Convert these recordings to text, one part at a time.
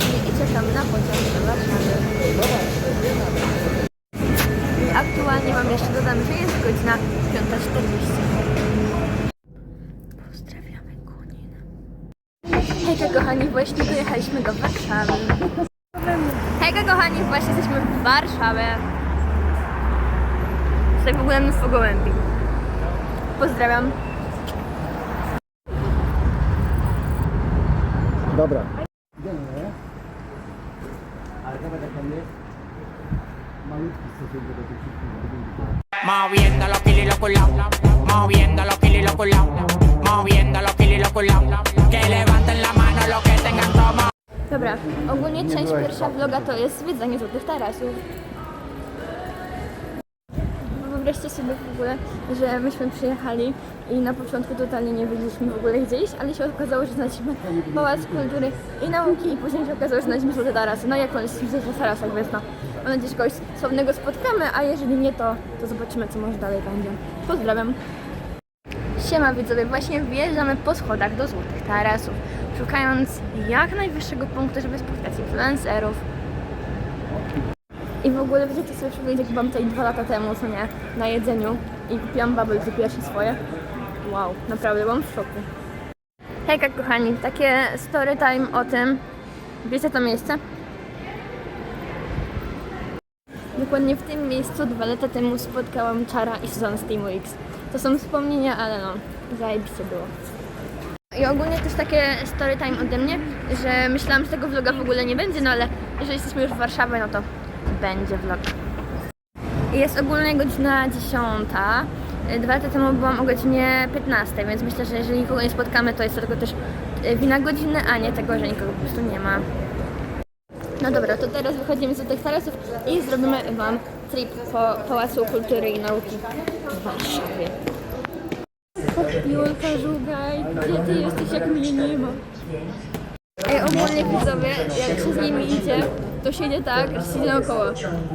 właśnie i czekam na pociąg do Warszawy. I aktualnie mam jeszcze dodam, że jest godzina 5.40. Pozdrawiamy Kunin. Hejka kochani, właśnie dojechaliśmy do Warszawy. Hejka kochani, właśnie jesteśmy w Warszawie. Tutaj w ogóle mnóstwo gołębi. Pozdrawiam. Dobra. Ale zobacz jak on jest. Malutki w stosunku do tych wszystkich budynków. Moviendo los kilos y los culaos. Moviendo los kilos y los culaos. Moviendo los kilos y los culaos. Que levanten la mano los que tengan como. Dobra, ogólnie część pierwsza vloga to jest zwiedzanie złotych tarasów. Wyobraźcie sobie w ogóle, że myśmy przyjechali i na początku totalnie nie wiedzieliśmy w ogóle gdzie iść, ale się okazało, że znaleźliśmy Pałac Kultury i Nauki i później się okazało, że znaleźliśmy złote tarasy. No jak on jest w złotych tarasach, więc no. Mam nadzieję, że kogoś sławnego spotkamy, a jeżeli nie, to, to zobaczymy co może dalej będzie. Pozdrawiam. Siema widzowie, właśnie wjeżdżamy po schodach do Złotych Tarasów, szukając jak najwyższego punktu, żeby spotkać influencerów. I w ogóle wiecie, co sobie przypomnieć, jak byłam tutaj dwa lata temu, co nie, na jedzeniu i kupiłam bubble tea pierwsze swoje. Wow, naprawdę byłam w szoku. Hejka kochani, takie story time o tym, wiecie to miejsce? Dokładnie w tym miejscu dwa lata temu spotkałam Czara i Suzanne z Team X. To są wspomnienia, ale no, zajebiście było. I ogólnie też takie story time ode mnie, że myślałam, że tego vloga w ogóle nie będzie, no ale jeżeli jesteśmy już w Warszawie, no to będzie vlog. Jest ogólnie godzina 10. Dwa lata temu byłam o godzinie 15, więc myślę, że jeżeli nikogo nie spotkamy, to jest tylko też e, wina godziny, a nie tego, że nikogo po prostu nie ma. No dobra, to teraz wychodzimy z tych tarasów i zrobimy Wam trip po Pałacu Kultury i Nauki w Warszawie. Julka Żugaj, gdzie Ty jesteś, jak mnie nie ma? Ogólnie widzowie, jak się z nimi idzie, to się idzie tak, że się idzie naokoło.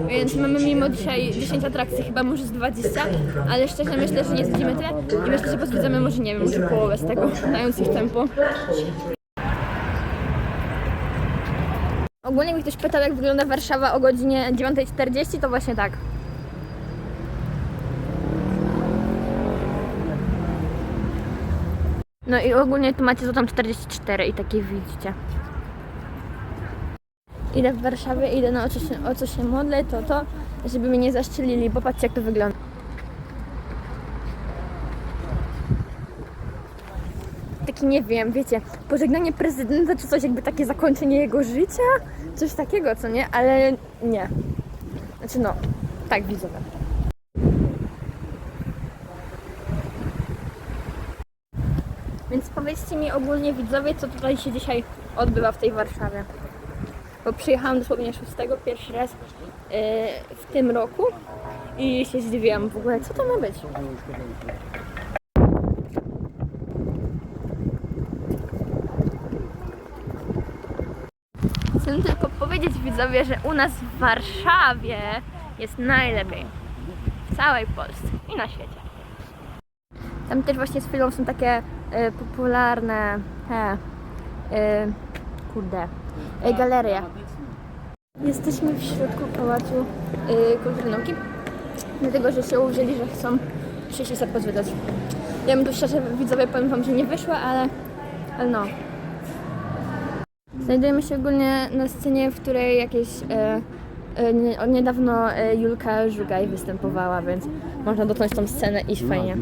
Więc mamy mimo dzisiaj 10 atrakcji, chyba może z 20, ale szczerze myślę, że nie zwiedzimy tyle i myślę, że pozwiedzamy może, nie wiem, może połowę z tego, dając ich tempo. Ogólnie jakby ktoś pytał, jak wygląda Warszawa o godzinie 9.40, to właśnie tak. No i ogólnie tu macie złotą 44 i takie widzicie. Idę w Warszawie, idę na o co się, o co się modlę, to to, żeby mnie nie zaszczelili, bo patrzcie jak to wygląda. Taki nie wiem, wiecie, pożegnanie prezydenta czy coś jakby takie zakończenie jego życia, coś takiego, co nie, ale nie. Znaczy no, tak widzę. Więc powiedzcie mi ogólnie widzowie, co tutaj się dzisiaj odbywa w tej Warszawie. Bo przyjechałam dosłownie 6 pierwszy raz yy, w tym roku i się zdziwiłam w ogóle, co to ma być. Chcę tylko powiedzieć widzowie, że u nas w Warszawie jest najlepiej. W całej Polsce i na świecie. Tam też właśnie z chwilą są takie e, popularne e, kurde, e, galerie. Jesteśmy w środku Pałacu e, Kultury Nauki, dlatego że się uwzięli, że chcą przyjść i pozwiedzać. Ja bym tu szczerze widzowie powiem wam, że nie wyszła, ale, ale no. Znajdujemy się ogólnie na scenie, w której jakieś e, e, od niedawno e, Julka Żugaj występowała, więc można dotknąć tą scenę i fajnie.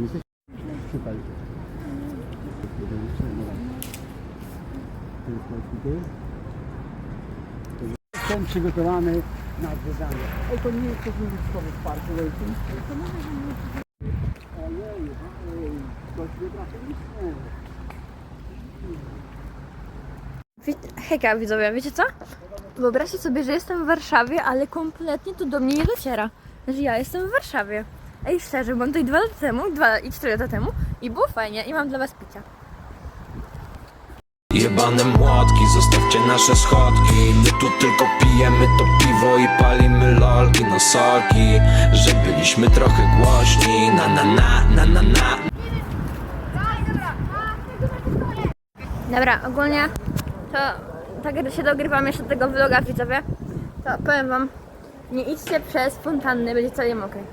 Szukaj. Jestem przygotowany na zwiedzanie. Ej, to nie jest to wizytkowy w parku Lejkim? Ojej, ojej, ktoś wybrał liczne. Wi- Hejka widzowie, wiecie co? Wyobraźcie sobie, że jestem w Warszawie, ale kompletnie to do mnie nie dociera. Że ja jestem w Warszawie. Ej, szczerze, byłam tutaj dwa lata temu, dwa i cztery lata temu i było fajnie i mam dla was picia. Jebane młotki, zostawcie nasze schodki My tu tylko pijemy to piwo i palimy lolki No sorki, że byliśmy trochę głośni Na na na, na na na Dobra, ogólnie to tak się dogrywam jeszcze tego vloga widzowie, to powiem wam, nie idźcie przez fontanny, będzie cały mokry.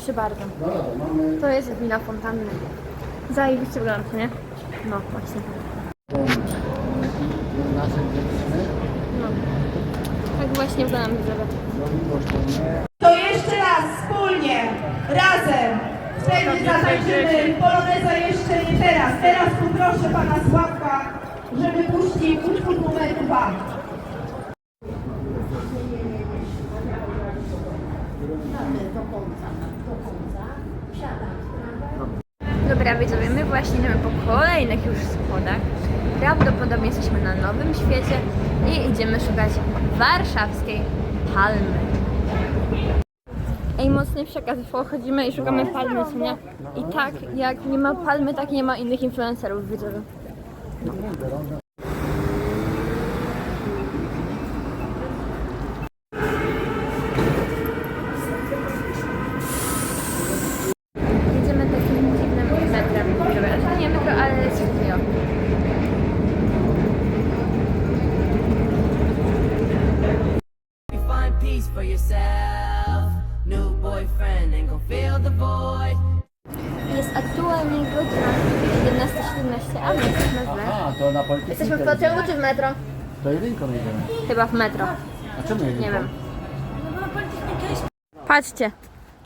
Proszę bardzo. To jest wina fontanny. Zajebiście wygląda, nie? No, właśnie. No. Tak właśnie wygląda widzowie. To jeszcze raz wspólnie, razem. Wtedy zatańczymy poloneza jeszcze nie teraz. Teraz poproszę pana Sławka, żeby puścił utwór numer dwa. Dobra widzowie, my właśnie idziemy po kolejnych już schodach. Prawdopodobnie jesteśmy na Nowym Świecie i idziemy szukać warszawskiej palmy. Ej, mocny przekaz, chodzimy i szukamy palmy, co nie? I tak, jak nie ma palmy, tak nie ma innych influencerów widzowie. New boyfriend ain't gonna fill the void. Jest aktualnie godzina 11.17, a my jesteśmy w metro. A, to na polityce. Jesteśmy w pociągu czy w metro? To jedynką jedziemy. Chyba w metro. A czemu jedynką? Nie wiem. Patrzcie.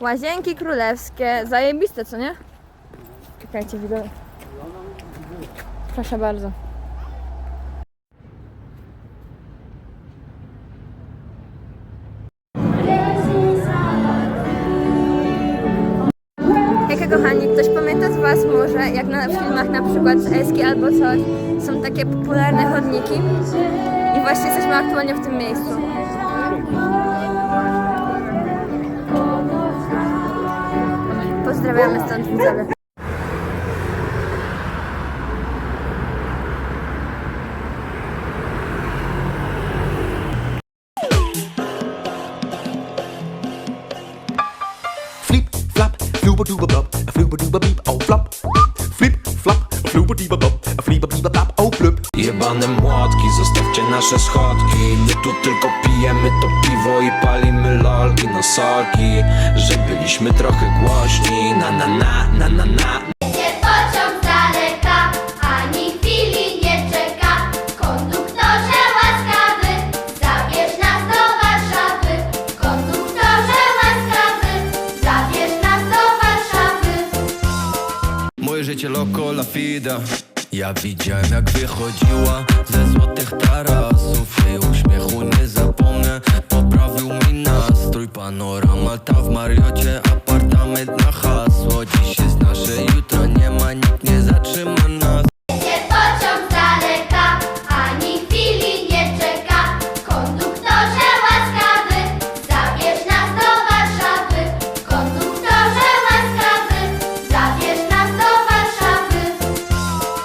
Łazienki królewskie. Zajebiste, co nie? Czekajcie, widzę. Proszę bardzo. Kochani, ktoś pamięta z Was może, jak na filmach na przykład Eski albo coś, są takie popularne chodniki i właśnie jesteśmy aktualnie w tym miejscu. Pozdrawiamy stąd widzowie. Blub, a flooba dooba beep, oh. Flip, dooba blub, a oh. Jebane młotki, zostawcie nasze schodki. My tu tylko pijemy to piwo i palimy lalki na sorki Że byliśmy trochę głośni. Na na na, na na na tylko Ja widziałem jak wychodziła ze złotych tarasów. Jej uśmiechu nie zapomnę, poprawił mi nastrój. Panorama ta w Mariocie, apartament na chacie.